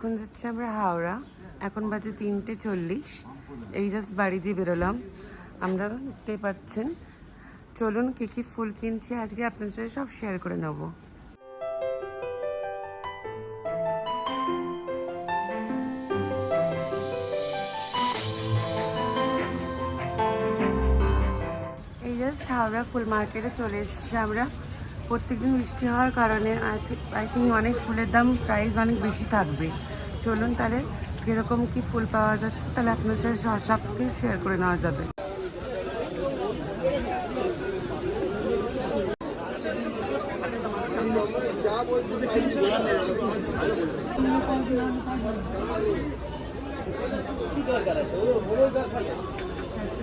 এখন যাচ্ছি আমরা হাওড়া। এখন বাজে তিনটে চল্লিশ। এই জাস্ট বাড়ি দিয়ে বেরোলাম। আমরা দেখতে পাচ্ছেন। চলুন কী কী ফুল কিনছি, আজকে আপনার সাথে সব শেয়ার করে নেব। এই জাস্ট হাওড়া ফুল মার্কেটে চলে এসেছি আমরা। প্রত্যেকদিন বৃষ্টি হওয়ার কারণে আই থিঙ্ক অনেক ফুলের দাম প্রাইস অনেক বেশি থাকবে। চলুন তাহলে কীরকম কি ফুল পাওয়া যাচ্ছে তাহলে আপনার সাথে সব- সব শেয়ার করে নেওয়া যাবে। কি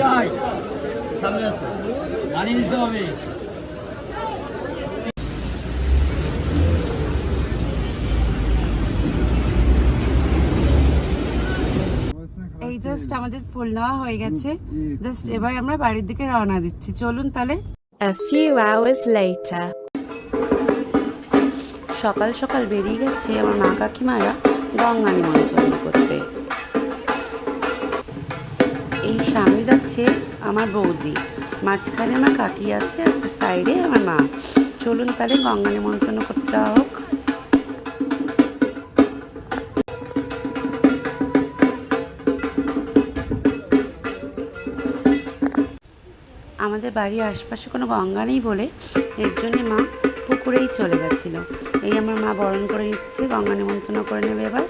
চাই। সামনে আসো। বানিয়ে দিতে হবে। এই জাস্ট আমাদের ফুল নেওয়া হয়ে গেছে। জাস্ট এবার আমরা বাড়ির দিকে রওনা দিচ্ছি। চলুন তাহলে। A few hours later. সকাল সকাল বেরিয়ে গেছে আমার মা কাকিমারা গঙ্গা নিমন্ত্রণ করতে। এই সামনে যাচ্ছে আমার বৌদি। মাঝখানে আমার কাকি আছে, আর সাইডে আমার মা। চলুন তাহলে গঙ্গা নিমন্ত্রণ করতে যাওয়া হোক। আমাদের বাড়ির আশপাশে কোনো গঙ্গা নেই বলে এর জন্যে মা পুকুরেই চলে গেছিল এই আমার মা বরণ করে নিচ্ছে গঙ্গা নিমন্ত্রণ করে নেবে এবার।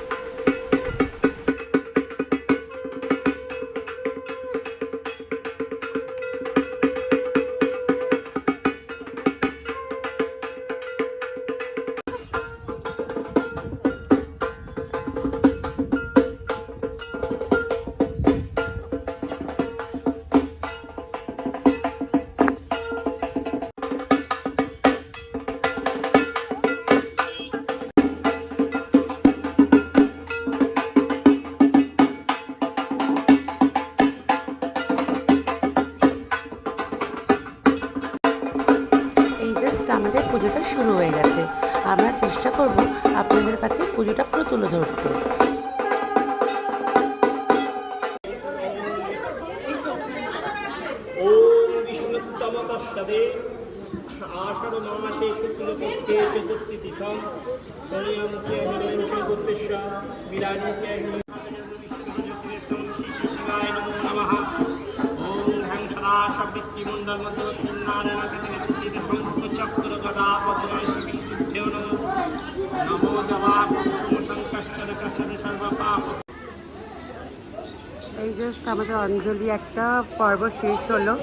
জাস্ট আমাদের পুজোটা শুরু হয়ে গেছে। আমরা চেষ্টা করব আপনাদের কাছে পুজোটা পুরো তুলে ধরতে। আষাঢ় মাসে শুক্লপক্ষে চতুর্থী তিথম শনিয়ন্তে হিরণ্যে গোত্রেশ্ব শিবায় নমো নমঃ। ওম হ্যাং সদা সবৃত্তিমণ্ডল মধ্যবর্তী নারায়ণ এই জাস্ট আমাদের অঞ্জলি একটা পর্ব শেষ হলো।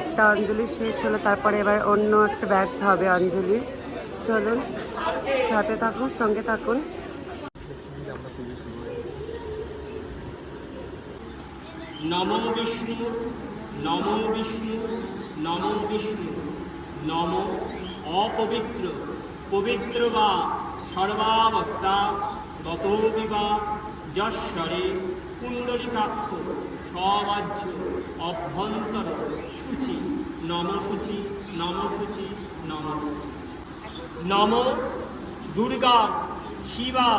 একটা অঞ্জলি শেষ হলো, তারপরে এবার অন্য একটা ব্যাচ হবে অঞ্জলির। চলুন, সাথে থাকুন, সঙ্গে থাকুন। নমো বিষ্ণু নমো বিষ্ণু নমো বিষ্ণু, নম অপবিত্র, পবিত্র বা সর্বাবস্থা, ততোপি বা যশ্বরে। কুণ্ডলিকাক্ষ সবাহ্য অভ্যন্তর, সূচি নম সূচি নম। সূচি নম নম দুর্গা, শিবা,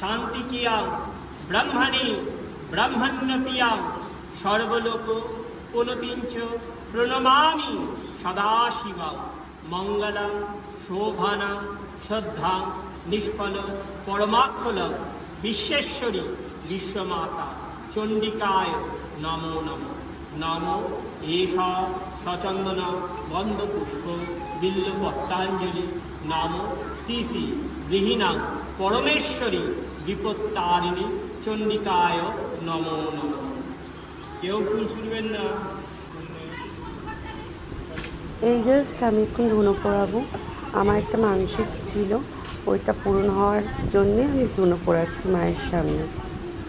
শান্তিকিয়া, ব্রহ্মণী ব্রহ্মণ্যপিয়া সর্বলোক পুনতিঞ্চ প্রণমামি সদাশিবা। মঙ্গলা, শোভনা, শ্রদ্ধা, নিষ্ফল, পরমাক্ষল, বিশ্বেশ্বরী। বিশ্বমাতা, চণ্ডিকায় নমো নম। নম এষ সচন্দন গন্ধপুষ্প বিল্লপত্তাঞ্জলি। নাম শ্রী শ্রী গৃহীণাং পরমেশ্বরী বিপত্তারিণী চণ্ডিকায় নম নম। কেউ ফুল ছুটবেন না? এই জাস্ট আমি একটু ধুনো পড়াবো আমার একটা মানসিক ছিল, ওইটা পূরণ হওয়ার জন্যে আমি ধুনো পড়াচ্ছি মায়ের সামনে।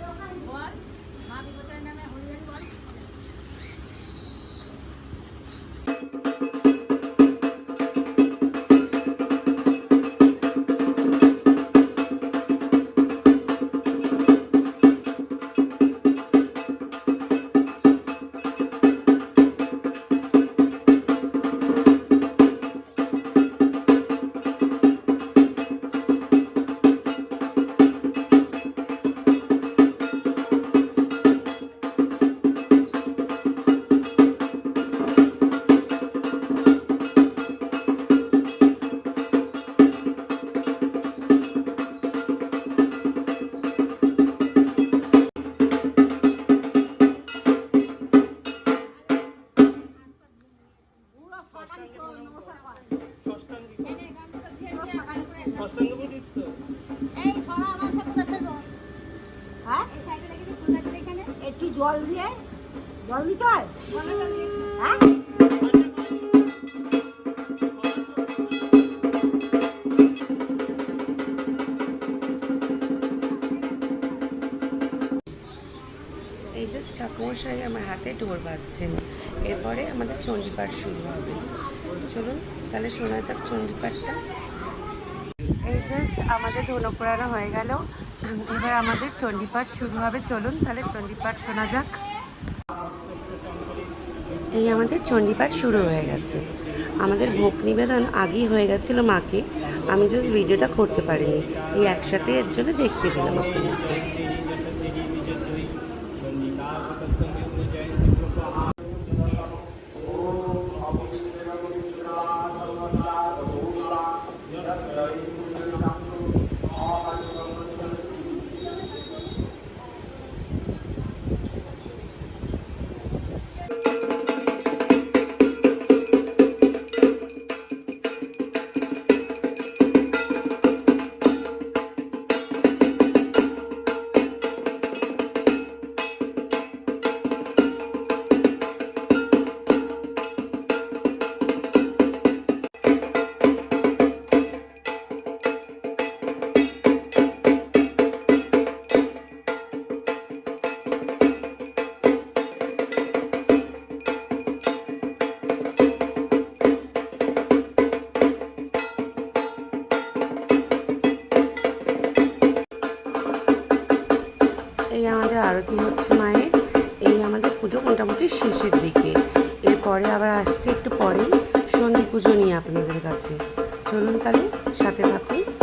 ছিটাতে হয়। ষষ্ঠাঙ্গ জল দিয়ে জল দিতে হয়? হ্যাঁ? এই জাস্ট ঠাকুমশাই আমার হাতে ডোর বাঁধছেন, এরপরে আমাদের চণ্ডীপাঠ শুরু হবে। চলুন, তাহলে শোনা যাক চণ্ডীপাঠটা। এই জাস্ট আমাদের ধনু পুরানো হয়ে গেল। এবার আমাদের চণ্ডীপাঠ শুরু হবে। চলুন তাহলে চণ্ডীপাঠ শোনা যাক। এই আমাদের চণ্ডীপাঠ শুরু হয়ে গেছে। আমাদের ভোগ নিবেদন আগেই হয়ে গেছিল মাকে। আমি জাস্ট ভিডিওটা করতে পারিনি। এই একসাথে এর জন্য দেখিয়ে দিলাম আপনাদেরকে। আরতি হচ্ছে মায়ের। এই আমাদের পুজো মোটামুটি শেষের দিকে। এরপরে আবার আসছে একটু পরেই। সন্ধি পুজো নিয়ে আপনাদের কাছে। চলুন তাহলে সাথে থাকুন।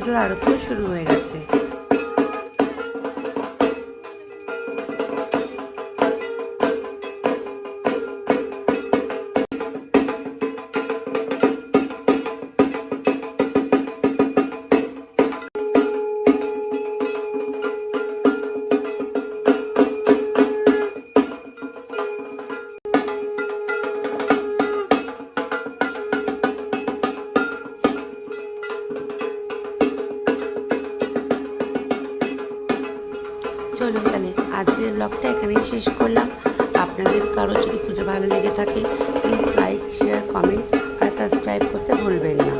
পুজোর আরতিও শুরু হয়ে গেছে। চলুন তাহলে আজকের ব্লগটা এখানেই শেষ করলাম। আপনাদের কারও যদি পুজো ভালো লেগে থাকে প্লিজ লাইক শেয়ার কমেন্ট আর সাবস্ক্রাইব করতে ভুলবেন না।